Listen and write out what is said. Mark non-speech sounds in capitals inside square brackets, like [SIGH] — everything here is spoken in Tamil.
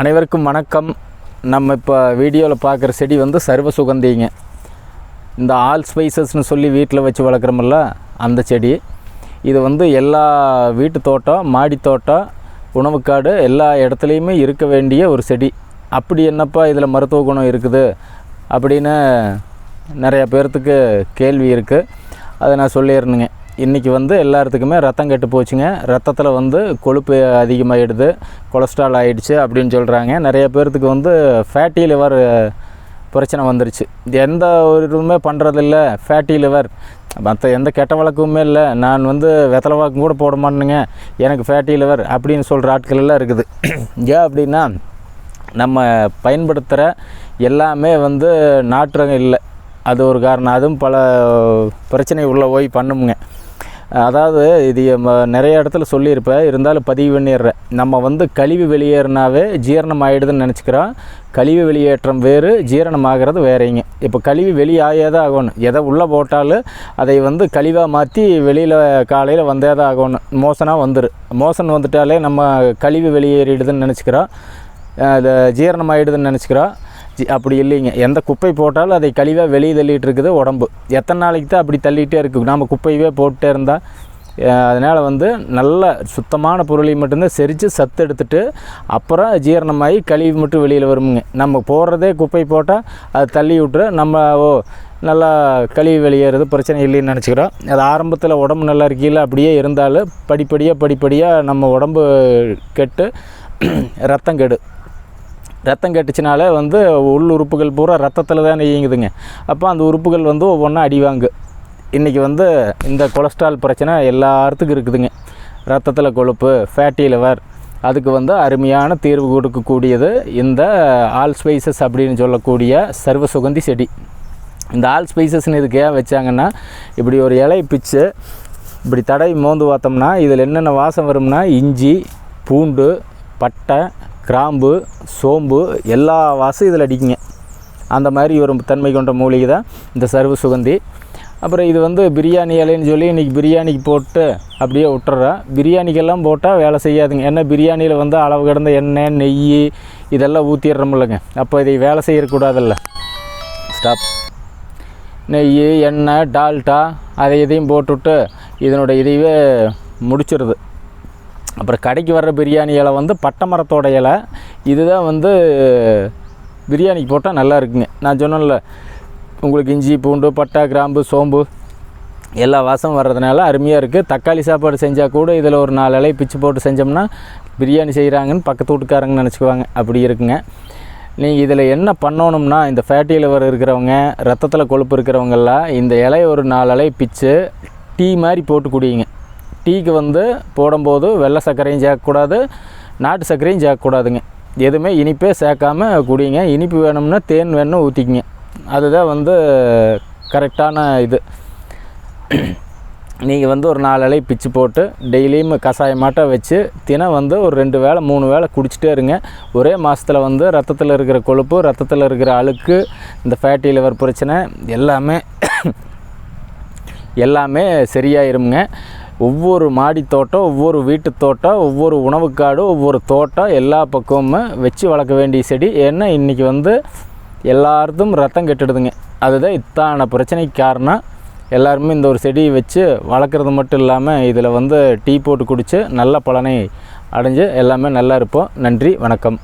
அனைவருக்கும் வணக்கம். நம்ம இப்போ வீடியோவில் பார்க்குற செடி வந்து சர்வ சுகந்திங்க. இந்த ஆல் ஸ்பைசஸ்னு சொல்லி வீட்டில் வச்சு வளர்க்குறோமில்ல அந்த செடி. இது வந்து எல்லா வீட்டு தோட்டம் மாடி தோட்டம் உணவுக்காடு எல்லா இடத்துலையுமே இருக்க வேண்டிய ஒரு செடி. அப்படி என்னப்பா இதில் மருத்துவ குணம் இருக்குது? அப்படின்னு நிறைய பேர்த்துக்கு கேள்வி இருக்குது அதை நான் சொல்லிடணுங்க இன்றைக்கி வந்து எல்லாத்துக்குமே ரத்தம் கெட்டு போச்சுங்க. ரத்தத்தில் வந்து கொழுப்பு அதிகமாகிடுது கொலஸ்ட்ரால் ஆகிடுச்சு அப்படின்னு சொல்கிறாங்க நிறைய பேர்த்துக்கு வந்து ஃபேட்டி லிவர் பிரச்சனை வந்துருச்சு. எந்த ஒரு இதுவுமே பண்ணுறதில்ல ஃபேட்டி லிவர் மற்ற எந்த கெட்ட வழக்கமுமே இல்லை. நான் வந்து வெத்தலை வாக்கம் கூட போட மாட்டேனுங்க. எனக்கு ஃபேட்டி லிவர் அப்படின்னு சொல்கிற ஆட்கள் எல்லாம் இருக்குது. ஏன் அப்படின்னா நம்ம பயன்படுத்துகிற எல்லாமே வந்து நாட்டுறங்க இல்லை. அது ஒரு காரணம். அதுவும் பல பிரச்சனை உள்ளே போய் பண்ணுமுங்க. அதாவது இது ம- நிறைய இடத்துல சொல்லியிருப்பேன் இருந்தாலும் பதிவு பண்ணிடுறேன். நம்ம வந்து கழிவு வெளியேறினாவே ஜீரணம் ஆகிடுதுன்னு நினச்சிக்கிறோம். கழிவு வெளியேற்றம் வேறு ஜீரணம் ஆகிறது வேறேங்க. இப்போ கழிவு வெளியாகே தான் ஆகணும். எதை உள்ளே போட்டாலும் அதை வந்து கழிவாக மாற்றி வெளியில் காலையில் வந்தே தான் ஆகணும். மோசனாக வந்துடும் மோசன் வந்துட்டாலே நம்ம கழிவு வெளியேறிடுதுன்னு நினச்சிக்கிறோம். அது ஜீரணம் ஆகிடுதுன்னு நினச்சிக்கிறோம். ஜி- அப்படி இல்லைங்க. எந்த குப்பை போட்டாலும் அதை கழிவாக வெளியே தள்ளிட்டு இருக்குது உடம்பு. எத்தனை நாளைக்கு தான் அப்படி தள்ளிகிட்டே இருக்குது நாம் குப்பையவே போட்டுட்டே இருந்தால் அதனால் வந்து நல்ல சுத்தமான பொருளை மட்டும்தான் செரித்து சத்து எடுத்துட்டு அப்புறம் ஜீரணமாகி கழிவு மட்டும் வெளியில் வருமுங்க. நம்ம போடுறதே குப்பை போட்டால் அது தள்ளி விட்டுரு. நம்ம ஓ நல்லா கழிவு வெளியேறது பிரச்சனை இல்லைன்னு நினச்சிக்கிறோம். அது ஆரம்பத்தில் உடம்பு நல்லா இருக்கையில் அப்படியே இருந்தாலும் படிப்படியாக படிப்படியாக நம்ம உடம்பு கெட்டு [CLEARS THROAT] ரத்தம் கெடு. ரத்தம் கெட்டுச்சுனாலே வந்து உள் உறுப்புகள் பூரா ரத்தத்தில் தான் இயங்குதுங்க. அப்போ அந்த உறுப்புகள் வந்து ஒவ்வொன்றா அடிவாங்கு இன்றைக்கி வந்து இந்த கொலஸ்ட்ரால் பிரச்சனை எல்லாத்துக்கும் இருக்குதுங்க. ரத்தத்தில் கொழுப்பு ஃபேட்டி லிவர் அதுக்கு வந்து அருமையான தீர்வு கொடுக்கக்கூடியது இந்த ஆல் ஸ்பைசஸ் அப்படின்னு சொல்லக்கூடிய சர்வ சுகந்தி செடி. இந்த ஆல் ஸ்பைசஸ்னு இதுக்கு ஏன் வச்சாங்கன்னா இப்படி ஒரு இலை பிச்சு இப்படி தடவி மோந்து பார்த்தோம்னா இதில் என்னென்ன வாசம் வரும்னா இஞ்சி பூண்டு பட்டை கிராம்பு சோம்பு எல்லா வாசம் இதில் அடிக்குங்க. அந்த மாதிரி ஒரு தன்மை கொண்ட மூலிகை தான் இந்த சர்வ சுகந்தி. அப்புறம் இது வந்து பிரியாணி இலைன்னு சொல்லி இன்றைக்கி பிரியாணிக்கு போட்டு அப்படியே விட்டுறேன் பிரியாணிக்கெல்லாம் போட்டால் வேலை செய்யாதுங்க. ஏன்னா பிரியாணியில் வந்து அளவு கிடந்த எண்ணெய் நெய் இதெல்லாம் ஊற்றிடுறோம்லங்க அப்போ இதை வேலை செய்யக்கூடாதுல்ல. ஸ்டாப் நெய் எண்ணெய் டால்டா அதை இதையும் போட்டுவிட்டு இதனோட இதையே முடிச்சிருது. அப்புறம் கடைக்கு வர்ற பிரியாணி இலை வந்து பட்டை மரத்தோட இலை. இதுதான் வந்து பிரியாணிக்கு போட்டால் நல்லா இருக்குங்க. நான் சொன்னேன்ல உங்களுக்கு இஞ்சி பூண்டு பட்டை கிராம்பு சோம்பு எல்லா வாசம் வர்றதுனால அருமையாக இருக்குது தக்காளி சாப்பாடு செஞ்சால் கூட இதில் ஒரு நாலு இலை பிச்சு போட்டு செஞ்சோம்னா பிரியாணி செய்கிறாங்கன்னு பக்கத்து வீட்டுக்காரங்க நினச்சிக்குவாங்க. அப்படி இருக்குங்க. நீங்கள் இதில் என்ன பண்ணணும்னா இந்த ஃபேட்டி லிவர் இருக்கிறவங்க ரத்தத்தில் கொழுப்பு இருக்கிறவங்கெல்லாம் இந்த இலையை ஒரு நாலு இலை பிச்சு டீ மாதிரி போட்டு குடிங்க. டீக்கு வந்து போடும்போது வெள்ளை சர்க்கரையும் சேர்க்கக்கூடாது நாட்டு சர்க்கரையும் சேர்க்கக்கூடாதுங்க. எதுவுமே இனிப்பே சேர்க்காம குடிங்க. இனிப்பு வேணும்னா தேன் வேணும்னா ஊற்றிக்கிங்க அதுதான் வந்து கரெக்டான இது. நீங்கள் வந்து ஒரு நாலு இலை பிச்சு போட்டு டெய்லியும் கஷாயமாட்டம் வச்சு தினம் வந்து ஒரு ரெண்டு வேளை மூணு வேளை குடிச்சிட்டே இருங்க. ஒரே மாதத்தில் வந்து ரத்தத்தில் இருக்கிற கொழுப்பு ரத்தத்தில் இருக்கிற அழுக்கு இந்த ஃபேட்டி லிவர் பிரச்சனை எல்லாமே எல்லாமே சரியாயிருங்க ஒவ்வொரு மாடி தோட்டம் ஒவ்வொரு வீட்டு தோட்டம் ஒவ்வொரு உணவுக்காடு ஒவ்வொரு தோட்டம் எல்லா பக்கமுமே வச்சு வளர்க்க வேண்டிய செடி. ஏன்னா இன்றைக்கி வந்து எல்லாருக்கும் ரத்தம் கெட்டுடுதுங்க. அதுதான் இத்தான பிரச்சனைக்கு காரணம். எல்லாருமே இந்த ஒரு செடியை வச்சு வளர்க்குறது மட்டும் இல்லாமல் இதில் வந்து டீ போட்டு குடித்து நல்ல பலனை அடைஞ்சு எல்லாமே நல்லா இருப்போம். நன்றி வணக்கம்.